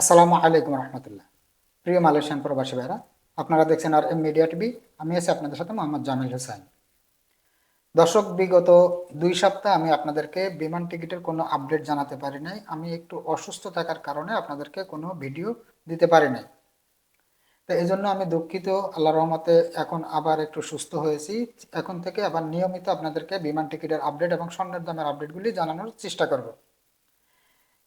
আসসালামু আলাইকুম রহমতুল্লাহ। প্রিয় মালয়েশিয়ান প্রবাসী ভাইরা, আপনারা দেখছেন আর এম মিডিয়া টিভি, আমি আছি আপনাদের সাথে মোহাম্মদ জামিল হোসেন। দর্শক, বিগত দুই সপ্তাহ আমি আপনাদেরকে বিমান টিকিটের কোনো আপডেট জানাতে পারি নাই। আমি একটু অসুস্থ থাকার কারণে আপনাদেরকে কোনো ভিডিও দিতে পারি নাই। তো এই জন্য আমি দুঃখিত আল্লাহ রহমতে এখন আবার একটু সুস্থ হয়েছি। এখন থেকে আবার নিয়মিত আপনাদেরকে বিমান টিকিটের আপডেট এবং স্বর্ণের দামের আপডেটগুলি জানানোর চেষ্টা করব।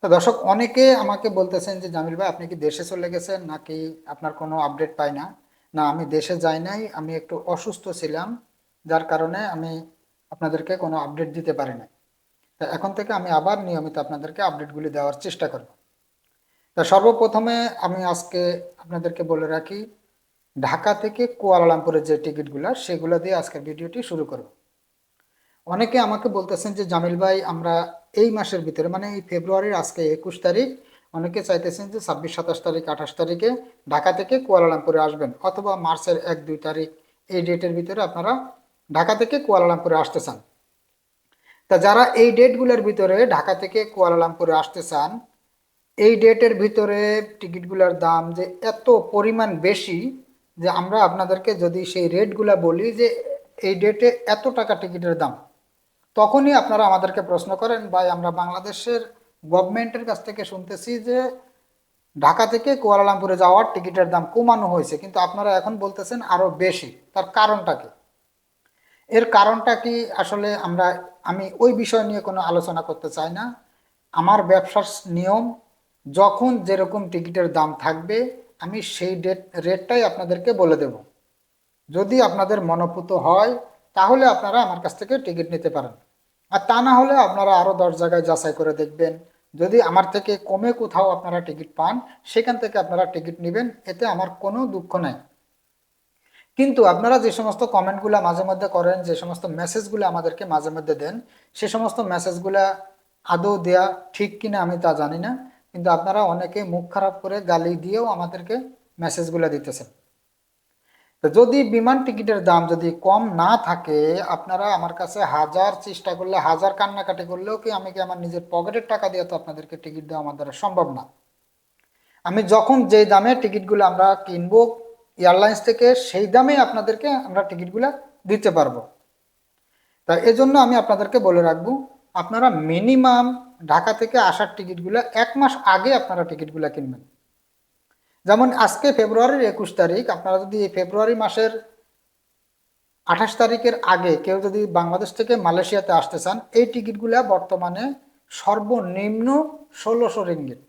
তো দর্শক, অনেকে আমাকে বলতেছেন যে, জামিল ভাই, আপনি কি দেশে চলে গেছেন নাকি আপনার কোনো আপডেট পাই না? না, আমি দেশে যাই নাই, আমি একটু অসুস্থ ছিলাম, যার কারণে আমি আপনাদেরকে কোনো আপডেট দিতে পারি না তা এখন থেকে আমি আবার নিয়মিত আপনাদেরকে আপডেটগুলি দেওয়ার চেষ্টা করব। তা সর্বপ্রথমে আমি আজকে আপনাদেরকে বলে রাখি, ঢাকা থেকে কুয়ালালামপুরের যে টিকিটগুলো, সেগুলো দিয়ে আজকের ভিডিওটি শুরু করব। অনেকে আমাকে বলতেছেন যে, জামিল ভাই, আমরা এই মাসের ভিতরে মানে এই ফেব্রুয়ারির আজকে একুশ তারিখ, অনেকে চাইতেছেন যে, ছাব্বিশ, সাতাশ তারিখ, আঠাশ তারিখে ঢাকা থেকে কুয়ালালামপুরে আসবেন। অথবা মার্চের এক, দুই তারিখ, এই ডেটের ভিতরে আপনারা ঢাকা থেকে কুয়ালালামপুরে আসতে চান। তা যারা এই ডেটগুলোর ভিতরে ঢাকা থেকে কুয়ালালামপুরে আসতে চান, এই ডেটের ভিতরে টিকিটগুলোর দাম যে এত পরিমাণ বেশি যে, আমরা আপনাদেরকে যদি সেই রেটগুলো বলি যে, এই ডেটে এত টাকা টিকিটের দাম। তখনই আপনারা আমাদেরকে প্রশ্ন করেন, ভাই, আমরা বাংলাদেশের গভর্নমেন্টের কাছ থেকে শুনতেছি যে ঢাকা থেকে কুয়ালালামপুরে যাওয়ার টিকিটের দাম কমানো হয়েছে, কিন্তু আপনারা এখন বলতেছেন আরও বেশি। তার কারণটা কি? এর কারণটা কি? আসলে আমরা, আমি ওই বিষয় নিয়ে কোনো আলোচনা করতে চাই না। আমার ব্যবসার নিয়ম, যখন যেরকম টিকিটের দাম থাকবে, আমি সেই ডেট, রেটটাই আপনাদেরকে বলে দেব। যদি আপনাদের মনোপুত হয়, তাহলে আপনারা আমার কাছ থেকে টিকিট নিতে পারেন। আর তা না হলে আপনারা আরও দশ জায়গায় যাচাই করে দেখবেন। যদি আমার থেকে কমে কোথাও আপনারা টিকিট পান, সেখান থেকে আপনারা টিকিট নেবেন, এতে আমার কোনো দুঃখ নাই। কিন্তু আপনারা যে সমস্ত কমেন্টগুলো মাঝে মধ্যে করেন, যে সমস্ত মেসেজগুলো আমাদেরকে মাঝে মধ্যে দেন, সে সমস্ত মেসেজগুলো আদৌ দেয়া ঠিক কিনা আমি তা জানি না। কিন্তু আপনারা অনেকে মুখ খারাপ করে গালি দিয়েও আমাদেরকে মেসেজগুলো দিতেছেন। তো যদি বিমান টিকিটের দাম যদি কম না থাকে, আপনারা আমার কাছে হাজার চেষ্টা করলে, হাজার কান্নাকাটি করলেও কি আমি কি আমার নিজের পকেটের টাকা দিয়ে তো আপনাদেরকে টিকিট দেওয়া আমার দ্বারা সম্ভব না? আমি যখন যেই দামে টিকিটগুলো আমরা কিনবো এয়ারলাইন্স থেকে, সেই দামে আপনাদেরকে আমরা টিকিটগুলো দিতে পারব। তা এজন্য আমি আপনাদেরকে বলে রাখব, আপনারা মিনিমাম ঢাকা থেকে আসার টিকিটগুলো এক মাস আগে আপনারা টিকিটগুলো কিনবেন। যেমন আজকে ফেব্রুয়ারির একুশ তারিখ, আপনারা যদি এই ফেব্রুয়ারি মাসের আঠাশ তারিখের আগে কেউ যদি বাংলাদেশ থেকে মালয়েশিয়াতে আসতে চান, এই টিকিটগুলা বর্তমানে সর্বনিম্ন ষোলোশো রিঙ্গিত।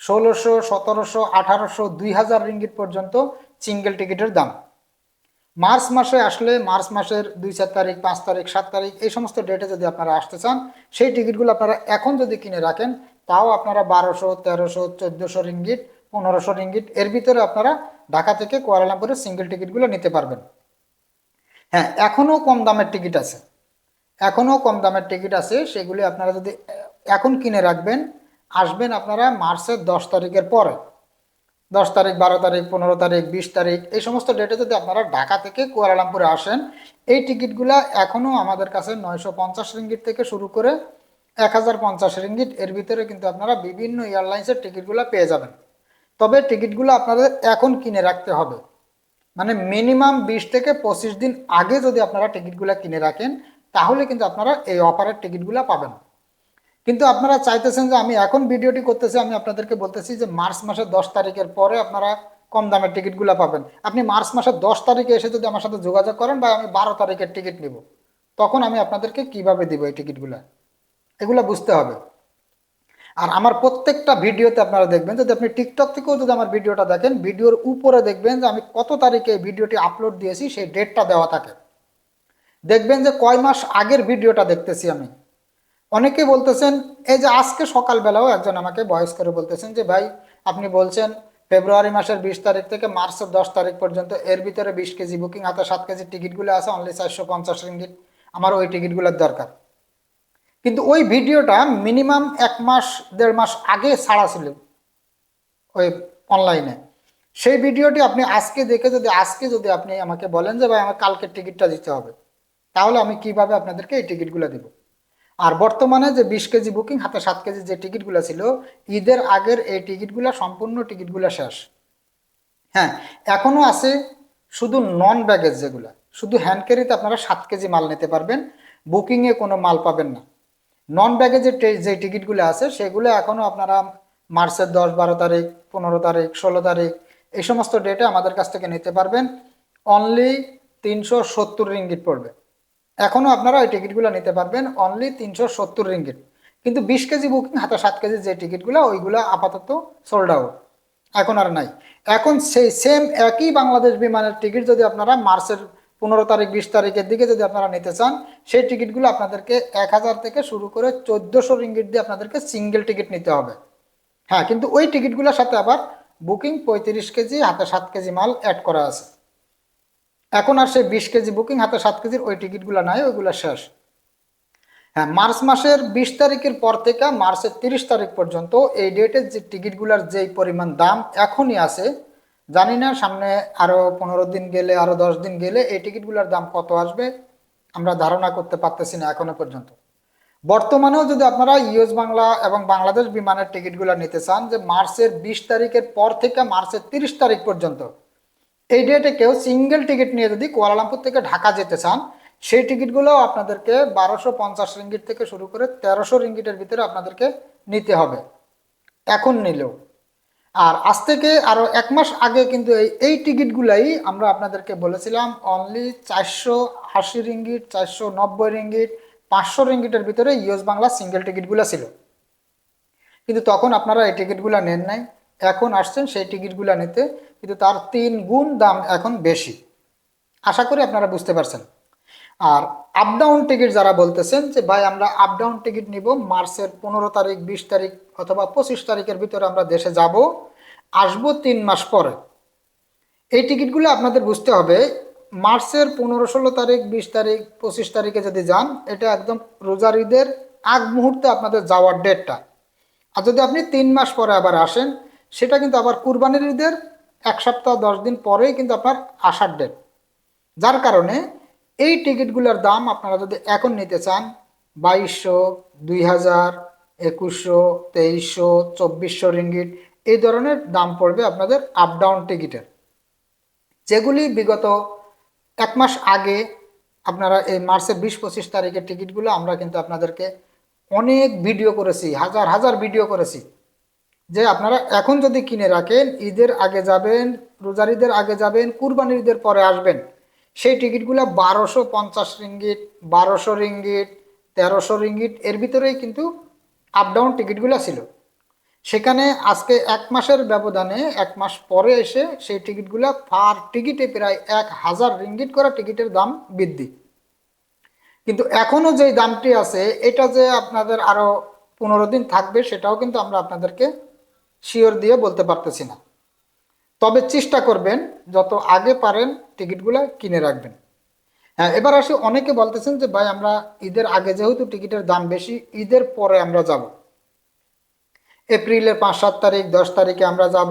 ষোলোশো, সতেরোশো, আঠারোশো, দুই হাজার রিঙ্গিত পর্যন্ত সিঙ্গেল টিকিটের দাম। মার্চ মাসে আসলে, মার্চ মাসের দুই চার তারিখ, পাঁচ তারিখ, সাত তারিখ, এই সমস্ত ডেটে যদি আপনারা আসতে চান, সেই টিকিটগুলো আপনারা এখন যদি কিনে রাখেন, তাও আপনারা বারোশো, তেরোশো, চোদ্দোশো রিঙ্গিট পনেরোশো রিঙ্গিট এর ভিতরে আপনারা ঢাকা থেকে কুয়ালালামপুরের সিঙ্গেল টিকিটগুলো নিতে পারবেন। হ্যাঁ এখনও কম দামের টিকিট আছে। এখনও কম দামের টিকিট আছে, সেগুলি আপনারা যদি এখন কিনে রাখবেন, আসবেন আপনারা মার্চের দশ তারিখের পরে। দশ তারিখ, বারো তারিখ, পনেরো তারিখ, বিশ তারিখ, এই সমস্ত ডেটে যদি আপনারা ঢাকা থেকে কুয়ালালামপুরে আসেন, এই টিকিটগুলো এখনও আমাদের কাছে নয়শো পঞ্চাশ রিঙ্গিট থেকে শুরু করে এক হাজার পঞ্চাশ রিঙ্গিট এর ভিতরে কিন্তু আপনারা বিভিন্ন এয়ারলাইন্সের টিকিটগুলো পেয়ে যাবেন। তবে টিকিটগুলো আপনাদের এখন কিনে রাখতে হবে। মানে মিনিমাম বিশ থেকে পঁচিশ দিন আগে যদি আপনারা টিকিটগুলো কিনে রাখেন, তাহলে কিন্তু আপনারা এই অফারের টিকিটগুলো পাবেন। কিন্তু আপনারা চাইতেছেন যে আমি এখন ভিডিওটি করতেছি, আমি আপনাদেরকে বলতেছি যে মার্চ মাসের দশ তারিখের পরে আপনারা কম দামের টিকিটগুলো পাবেন। আপনি মার্চ মাসের দশ তারিখে এসে যদি আমার সাথে যোগাযোগ করেন বা আমি বারো তারিখের টিকিট নিব, তখন আমি আপনাদেরকে কীভাবে দিব এই টিকিটগুলো? এগুলো বুঝতে হবে। আর আমার প্রত্যেকটা ভিডিওতে আপনারা দেখবেন, যদি আপনি টিকটক থেকেও যদি আমার ভিডিওটা দেখেন, ভিডিওর উপরে দেখবেন যে আমি কত তারিখে ভিডিওটি আপলোড দিয়েছি, সেই ডেটটা দেওয়া থাকে। দেখবেন যে কয় মাস আগের ভিডিওটা দেখতেছি আমি। অনেকে বলতেছেন, এই যে আজকে সকালবেলাও একজন আমাকে ভয়েস করে বলতেছেন যে, ভাই, আপনি বলছেন ফেব্রুয়ারি মাসের বিশ তারিখ থেকে মার্চের দশ তারিখ পর্যন্ত এর ভিতরে বিশ কেজি বুকিং হাতে সাত কেজি টিকিটগুলো আছে অনলি চারশো পঞ্চাশ রিঙ্গিট আমার ওই টিকিটগুলোর দরকার। কিন্তু ওই ভিডিওটা মিনিমাম এক মাস, দেড় মাস আগে ছাড়া ছিল ওই অনলাইনে। সেই ভিডিওটি আপনি আজকে দেখে যদি, আজকে যদি আপনি আমাকে বলেন যে, ভাই, আমার কালকের টিকিটটা দিতে হবে তাহলে আমি কীভাবে আপনাদেরকে এই টিকিটগুলো দেব? আর বর্তমানে যে বিশ কেজি বুকিং, হাতে সাত কেজি যে টিকিটগুলো ছিল, ঈদের আগের এই টিকিটগুলো, সম্পূর্ণ টিকিটগুলো শেষ। হ্যাঁ এখনও আছে শুধু নন ব্যাগেজ যেগুলো। শুধু হ্যান্ড ক্যারিতে আপনারা সাত কেজি মাল নিতে পারবেন বুকিংয়ে কোনো মাল পাবেন না। নন ব্যাগেজের টে- যে টিকিটগুলো আছে, সেগুলো এখনও আপনারা মার্চের দশ, বারো তারিখ, পনেরো তারিখ, ষোলো তারিখ, এই সমস্ত ডেটে আমাদের কাছ থেকে নিতে পারবেন। অনলি তিনশো সত্তর রিঙ্গিট পড়বে। এখনও আপনারা ওই টিকিটগুলো নিতে পারবেন। অনলি তিনশো সত্তর রিঙ্গিট কিন্তু বিশ কেজি বুকিং হাতে সাত কেজি যে টিকিটগুলো ওইগুলো আপাতত সোল্ড আউট এখন আর নাই। এখন সেই সেম একই বাংলাদেশ বিমানের টিকিট যদি আপনারা মার্চের পনেরো তারিখ, বিশ তারিখের দিকে যদি আপনারা নিতে চান, সেই টিকিটগুলো আপনাদেরকে এক হাজার থেকে শুরু করে চোদ্দোশো রিঙ্গিট দিয়ে আপনাদেরকে সিঙ্গেল টিকিট নিতে হবে। হ্যাঁ কিন্তু ওই টিকিটগুলোর সাথে আবার বুকিং পঁয়ত্রিশ কেজি, হাতে সাত কেজি মাল অ্যাড করা আছে। এখন আর সেই বিশ কেজি বুকিং, হাতে সাত কেজির ওই টিকিটগুলো নাই, ওইগুলো শেষ। হ্যাঁ মার্চ মাসের বিশ তারিখের পর থেকে মার্চের তিরিশ তারিখ পর্যন্ত এই ডেটের যে টিকিটগুলোর যেই পরিমাণ দাম এখনই আছে জানি না, সামনে আরও পনেরো দিন গেলে আরও দশ দিন গেলে এই টিকিটগুলোর দাম কত আসবে, আমরা ধারণা করতে পারতেছি না এখনও পর্যন্ত। বর্তমানেও যদি আপনারা ইউএস বাংলা এবং বাংলাদেশ বিমানের টিকিটগুলো নিতে চান যে মার্চের বিশ তারিখের পর থেকে মার্চের তিরিশ তারিখ পর্যন্ত, এই ডেটে কেউ সিঙ্গেল টিকিট নিয়ে যদি কুয়ালালামপুর থেকে ঢাকা যেতে চান, সেই টিকিটগুলো আপনাদেরকে বারোশো পঞ্চাশ রিঙ্গিট থেকে শুরু করে তেরোশো রিঙ্গিটের ভিতরে আপনাদেরকে নিতে হবে। এখন নিলেও। আর আজ থেকে আরও এক মাস আগে কিন্তু এই এই টিকিটগুলাই আমরা আপনাদেরকে বলেছিলাম অনলি চারশো আশি রিঙ্গিট চারশো নব্বই রিঙ্গিট পাঁচশো রিঙ্গিটের ভিতরে ইউএস বাংলা সিঙ্গেল টিকিটগুলো ছিল। কিন্তু তখন আপনারা এই টিকিটগুলো নেন নাই, এখন আসছেন সেই টিকিটগুলো নিতে, কিন্তু তার তিন গুণ দাম এখন বেশি। আশা করি আপনারা বুঝতে পারছেন। আর আপ ডাউন টিকিট যারা বলতেছেন যে, ভাই, আমরা আপ ডাউন টিকিট নিব মার্চের পনেরো তারিখ, বিশ তারিখ অথবা পঁচিশ তারিখের ভিতরে আমরা দেশে যাব। আসব তিন মাস পরে। এই টিকিটগুলো আপনাদের বুঝতে হবে, মার্চের পনেরো ষোলো তারিখ, বিশ তারিখ, পঁচিশ তারিখে যদি যান, এটা একদম রোজার ঈদের আগ মুহূর্তে আপনাদের যাওয়ার ডেটটা আর যদি আপনি তিন মাস পরে আবার আসেন, সেটা কিন্তু আবার কুরবানির ঈদের এক সপ্তাহ, দশ দিন পরেই কিন্তু আপনার আসার ডেট যার কারণে এই টিকিটগুলোর দাম আপনারা যদি এখন নিতে চান, বাইশশো দুই হাজার একুশশো, তেইশশো, চব্বিশশো রিঙ্গিট এই ধরনের দাম পড়বে আপনাদের আপ ডাউন টিকিটের। যেগুলি বিগত এক মাস আগে আপনারা এই মার্চের বিশ পঁচিশ তারিখের টিকিটগুলো আমরা কিন্তু আপনাদেরকে অনেক ভিডিও করেছি, হাজার হাজার ভিডিও করেছি। যে আপনারা এখন যদি কিনে রাখেন, ঈদের আগে যাবেন, রোজার ঈদের আগে যাবেন, কুরবানির ঈদের পরে আসবেন সেই টিকিটগুলো বারোশো পঞ্চাশ রিঙ্গিট বারোশো রিঙ্গিট তেরোশো রিঙ্গিট এর ভিতরেই কিন্তু আপ ডাউন টিকিটগুলো ছিল। সেখানে আজকে এক মাসের ব্যবধানে, এক মাস পরে এসে সেই টিকিটগুলো পার টিকিটে প্রায় এক হাজার রিঙ্গিট করা টিকিটের দাম বৃদ্ধি। কিন্তু এখনও যেই দামটি আছে, এটা যে আপনাদের আরও পনেরো দিন থাকবে, সেটাও কিন্তু আমরা আপনাদেরকে শিওর দিয়ে বলতে পারতেছি না। তবে চেষ্টা করবেন, যত আগে পারেন টিকিটগুলো কিনে রাখবেন। হ্যাঁ এবার আসি, অনেকে বলতেছেন যে, ভাই, আমরা ঈদের আগে যেহেতু টিকিটের দাম বেশি, ঈদের পরে আমরা যাব। এপ্রিলের পাঁচ, সাত তারিখ, দশ তারিখে আমরা যাব,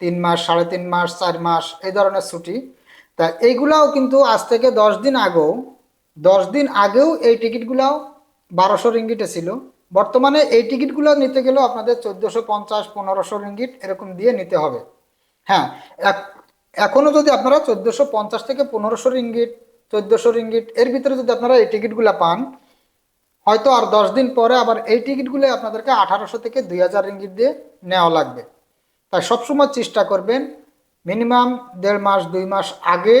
তিন মাস, সাড়ে তিন মাস, চার মাস, এই ধরনের ছুটি। তা এইগুলাও কিন্তু আজ থেকে দশ দিন আগেও, দশ দিন আগেও এই টিকিটগুলাও বারোশো রিঙ্গিটে ছিল। বর্তমানে এই টিকিটগুলো নিতে গেলেও আপনাদের চোদ্দোশো পঞ্চাশ, পনেরোশো রিঙ্গিট এরকম দিয়ে নিতে হবে। হ্যাঁ এখনও যদি আপনারা চোদ্দোশো পঞ্চাশ থেকে পনেরোশো রিঙ্গিট চোদ্দোশো রিঙ্গিট এর ভিতরে যদি আপনারা এই টিকিটগুলো পান, হয়তো আর দশ দিন পরে আবার এই টিকিটগুলো আপনাদেরকে আঠারোশো থেকে দুই হাজার রিঙ্গিট দিয়ে নেওয়া লাগবে। তাই সবসময় চেষ্টা করবেন, মিনিমাম দেড় মাস, দুই মাস আগে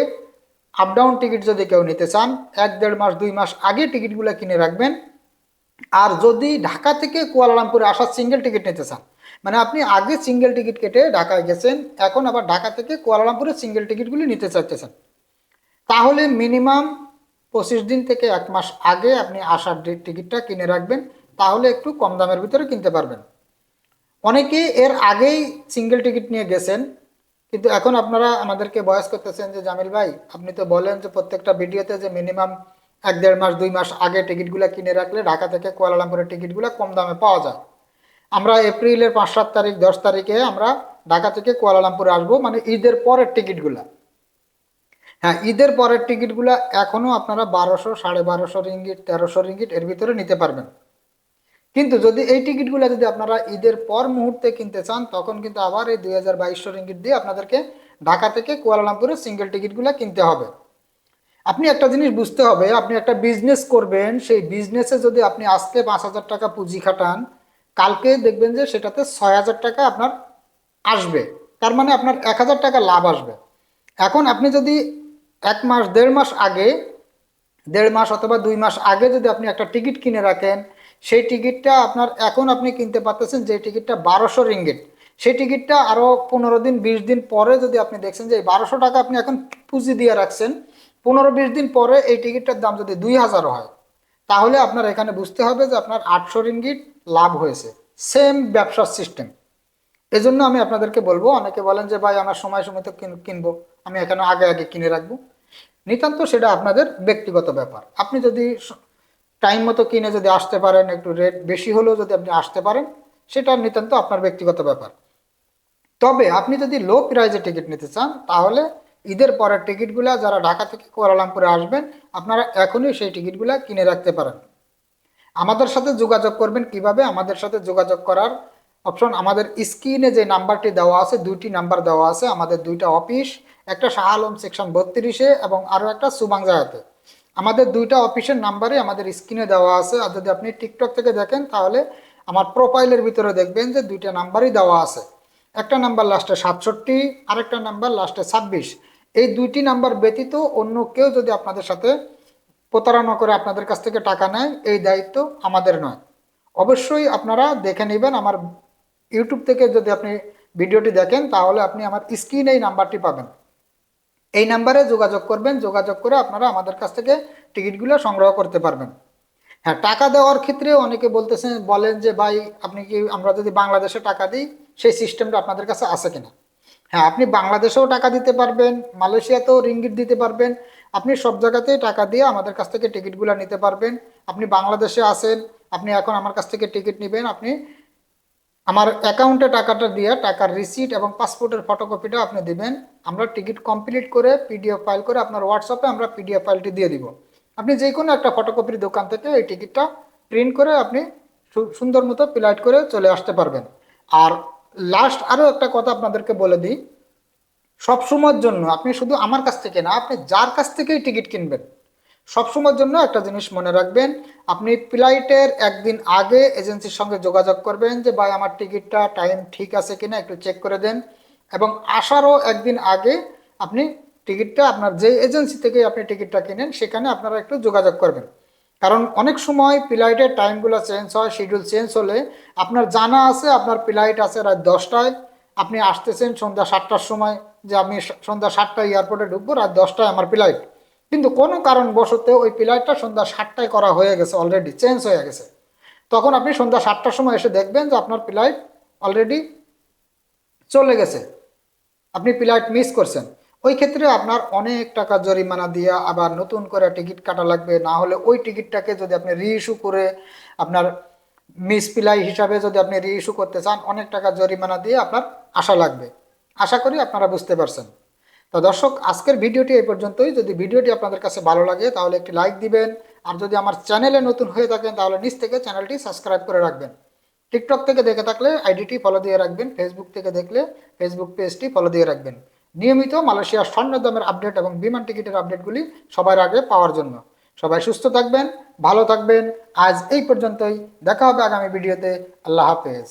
আপ ডাউন টিকিট যদি কেউ নিতে চান, এক দেড় মাস, দুই মাস আগে টিকিটগুলো কিনে রাখবেন। আর যদি ঢাকা থেকে কুয়ালালামপুরে আসার সিঙ্গেল টিকিট নিতে চান মানে আপনি আগে সিঙ্গেল টিকিট কেটে ঢাকায় গেছেন, এখন আবার ঢাকা থেকে কুয়ালালামপুরে সিঙ্গেল টিকিটগুলি নিতে চাইতেছেন। তাহলে মিনিমাম পঁচিশ দিন থেকে এক মাস আগে আপনি আসার টিকিটটা কিনে রাখবেন, তাহলে একটু কম দামের ভিতরে কিনতে পারবেন। অনেকে এর আগেই সিঙ্গেল টিকিট নিয়ে গেছেন, কিন্তু এখন আপনারা আমাদেরকে বয়স করতেছেন যে, জামিল ভাই, আপনি তো বলেন যে প্রত্যেকটা ভিডিওতে যে মিনিমাম এক দেড় মাস, দুই মাস আগে টিকিটগুলো কিনে রাখলে ঢাকা থেকে কুয়ালালামপুরের টিকিটগুলো কম দামে পাওয়া যায়। আমরা এপ্রিলের পাঁচ, সাত তারিখ, দশ তারিখে আমরা ঢাকা থেকে কুয়ালালামপুরে আসব মানে ঈদের পরের টিকিটগুলা। হ্যাঁ ঈদের পরের টিকিটগুলো এখনও আপনারা বারোশো, সাড়ে বারোশো রিঙ্গিট তেরোশো রিঙ্গিট এর ভিতরে নিতে পারবেন। কিন্তু যদি এই টিকিটগুলো যদি আপনারা ঈদের পর মুহূর্তে কিনতে চান, তখন কিন্তু আবার এই দুই হাজার বাইশশো রিঙ্গিট দিয়ে আপনাদেরকে ঢাকা থেকে কুয়ালালামপুরের সিঙ্গেল টিকিটগুলো কিনতে হবে। আপনি একটা জিনিস বুঝতে হবে, আপনি একটা বিজনেস করবেন, সেই বিজনেসে যদি আপনি আজকে পাঁচ হাজার টাকা পুঁজি খাটান কালকে দেখবেন যে সেটাতে ছয় হাজার টাকা আপনার আসবে। তার মানে আপনার এক হাজার টাকা লাভ আসবে। এখন আপনি যদি এক মাস, দেড় মাস আগে, দেড় মাস অথবা দুই মাস আগে যদি আপনি একটা টিকিট কিনে রাখেন, সেই টিকিটটা আপনার এখন আপনি কিনতে পারতেছেন যে টিকিটটা বারোশো রিঙ্গিট সেই টিকিটটা আরও পনেরো দিন, বিশ দিন পরে যদি আপনি দেখছেন যে এই বারোশো টাকা আপনি এখন পুঁজি দিয়ে রাখছেন, পনেরো, বিশ দিন পরে এই টিকিটটার দাম যদি দুই হাজারও হয়, তাহলে আপনার এখানে বুঝতে হবে যে আপনার আটশো রিঙ্গিট লাভ হয়েছে। সেম ব্যবসার সিস্টেম এজন্য আমি আপনাদেরকে বলব, অনেকে বলেন যে, ভাই, আমার সময় সময় তো কিনবো। আমি এখানে আগে আগে কিনে রাখব। নিতান্ত সেটা আপনাদের ব্যক্তিগত ব্যাপার। আপনি যদি টাইম মতো কিনে যদি আসতে পারেন, একটু রেট বেশি হলেও যদি আপনি আসতে পারেন, সেটা নিতান্ত আপনার ব্যক্তিগত ব্যাপার। তবে আপনি যদি লো প্রাইজে টিকিট নিতে চান, তাহলে ঈদের পরের টিকিটগুলো যারা ঢাকা থেকে কুয়ালালামপুরে আসবেন, আপনারা এখনই সেই টিকিটগুলো কিনে রাখতে পারেন। আমাদের সাথে যোগাযোগ করবেন কীভাবে? আমাদের সাথে যোগাযোগ করার অপশন, আমাদের স্ক্রিনে যে নাম্বারটি দেওয়া আছে, দুইটি নাম্বার দেওয়া আছে, আমাদের দুইটা অফিস, একটা শাহ আলম সেকশন বত্রিশে এবং আরও একটা সুবাংজায়াতে আমাদের দুইটা অফিসের নাম্বারই আমাদের স্ক্রিনে দেওয়া আছে, আর যদি আপনি টিকটক থেকে দেখেন, তাহলে আমার প্রোফাইলের ভিতরে দেখবেন যে দুইটা নাম্বারই দেওয়া আছে। একটা নাম্বার লাস্টে সাতষট্টি, আরেকটা নাম্বার লাস্টে ছাব্বিশ। এই দুইটি নাম্বার ব্যতীত অন্য কেউ যদি আপনাদের সাথে প্রতারণা করে আপনাদের কাছ থেকে টাকা নেয়, এই দায়িত্ব আমাদের নয়। অবশ্যই আপনারা দেখে নেবেন আমার ইউটিউব থেকে যদি আপনি ভিডিওটি দেখেন, তাহলে আপনি আমার স্ক্রিনে এই নাম্বারটি পাবেন। এই নাম্বারে যোগাযোগ করবেন, যোগাযোগ করে আপনারা আমাদের কাছ থেকে টিকিটগুলো সংগ্রহ করতে পারবেন। হ্যাঁ টাকা দেওয়ার ক্ষেত্রে অনেকে বলতেছেন বলেন যে, ভাই, আপনি কি, আমরা যদি বাংলাদেশে টাকা দিই, সেই সিস্টেমটা আপনাদের কাছে আছে কিনা? হ্যাঁ আপনি বাংলাদেশেও টাকা দিতে পারবেন, মালয়েশিয়াতেও রিঙ্গিট দিতে পারবেন আপনি সব জায়গাতেই টাকা দিয়ে আমাদের কাছ থেকে টিকিটগুলো নিতে পারবেন। আপনি বাংলাদেশে আসেন আপনি এখন আমার কাছ থেকে টিকিট নেবেন। আপনি আমার অ্যাকাউন্টে টাকাটা দিয়ে টাকার রিসিট এবং পাসপোর্টের ফটোকপিটা আপনি দিবেন। আমরা টিকিট কমপ্লিট করে পিডিএফ ফাইল করে আপনার হোয়াটসঅ্যাপে আমরা পিডিএফ ফাইলটি দিয়ে দিব। আপনি যে কোনো একটা ফটোকপির দোকান থেকে এই টিকিটটা প্রিন্ট করে আপনি সুন্দর মতো পিলাইট করে চলে আসতে পারবেন। আর লাস্ট আরও একটা কথা আপনাদেরকে বলে দিই। সব সময়ের জন্য, আপনি শুধু আমার কাছ থেকে না, আপনি যার কাছ থেকেই টিকিট কিনবেন। সব সময়ের জন্য একটা জিনিস মনে রাখবেন, আপনি ফ্লাইটের একদিন আগে এজেন্সির সঙ্গে যোগাযোগ করবেন যে, ভাই, আমার টিকিটটা টাইম ঠিক আছে কিনা একটু চেক করে দেন। এবং আসারও একদিন আগে আপনি টিকিটটা, আপনার যে এজেন্সি থেকে আপনি টিকিটটা কিনেন, সেখানে আপনারা একটু যোগাযোগ করবেন। কারণ অনেক সময় ফ্লাইটের টাইমগুলো চেঞ্জ হয়, শিডিউল চেঞ্জ হলে আপনার জানা আছে, আপনার ফ্লাইট আছে রাত দশটায়, আপনি আসতেছেন সন্ধ্যা সাতটার সময়। যে আমি সন্ধ্যা সাতটায় এয়ারপোর্টে ঢুকবো, রাত দশটায় আমার ফ্লাইট। কিন্তু কোনো কারণবশত ওই ফ্লাইটটা সন্ধ্যা সাতটায় করা হয়ে গেছে অলরেডি চেঞ্জ হয়ে গেছে। তখন আপনি সন্ধ্যা সাতটার সময় এসে দেখবেন যে আপনার ফ্লাইট অলরেডি চলে গেছে। আপনি ফ্লাইট মিস করছেন। ওই ক্ষেত্রে আপনার অনেক টাকা জরিমানা দিয়ে আবার নতুন করে টিকিট কাটা লাগবে। না হলে ওই টিকিটটাকে যদি আপনি রিইস্যু করে আপনার মিস ফ্লাই হিসাবে যদি আপনি রিইস্যু করতে চান, অনেক টাকা জরিমানা দিয়ে আপনার আশা লাগবে। আশা করি আপনারা বুঝতে পারছেন। তো দর্শক, আজকের ভিডিওটি এই পর্যন্তই। যদি ভিডিওটি আপনাদের কাছে ভালো লাগে, তাহলে একটি লাইক দিবেন। আর যদি আমার চ্যানেলে নতুন হয়ে থাকেন, তাহলে নিচ থেকে চ্যানেলটি সাবস্ক্রাইব করে রাখবেন। টিকটক থেকে দেখে থাকলে আইডিটি ফলো দিয়ে রাখবেন। ফেসবুক থেকে দেখলে ফেসবুক পেজটি ফলো দিয়ে রাখবেন। নিয়মিত মালয়েশিয়ার স্বর্ণ দামের আপডেট এবং বিমান টিকিটের আপডেটগুলি সবার আগে পাওয়ার জন্য। সবাই সুস্থ থাকবেন, ভালো থাকবেন। আজ এই পর্যন্তই। দেখা হবে আগামী ভিডিওতে। আল্লাহ হাফেজ।